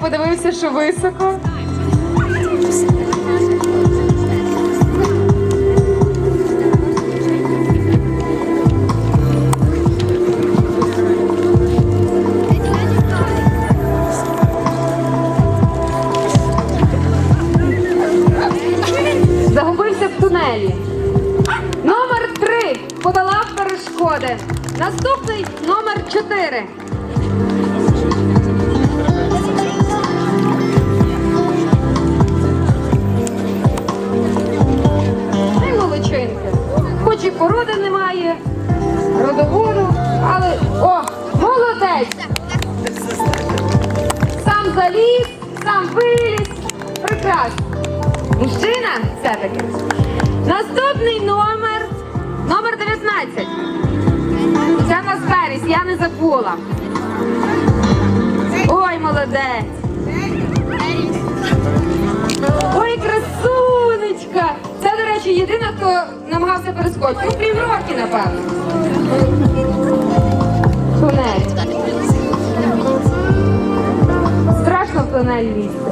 подивився, що високо. Загубився в тунелі. Номер три подолав перешкоди. Наступний номер чотири. Породи немає, родоводу, але о, молодець! Сам заліз, сам виліз. Прекрасно. Мужчина все-таки. Наступний номер, номер 19. Це на Беріс, я не забула. Ой, молодець. єдина, хто намагався перескочити. Ну, крім напевно. Тунель. Страшно в тунель лізти.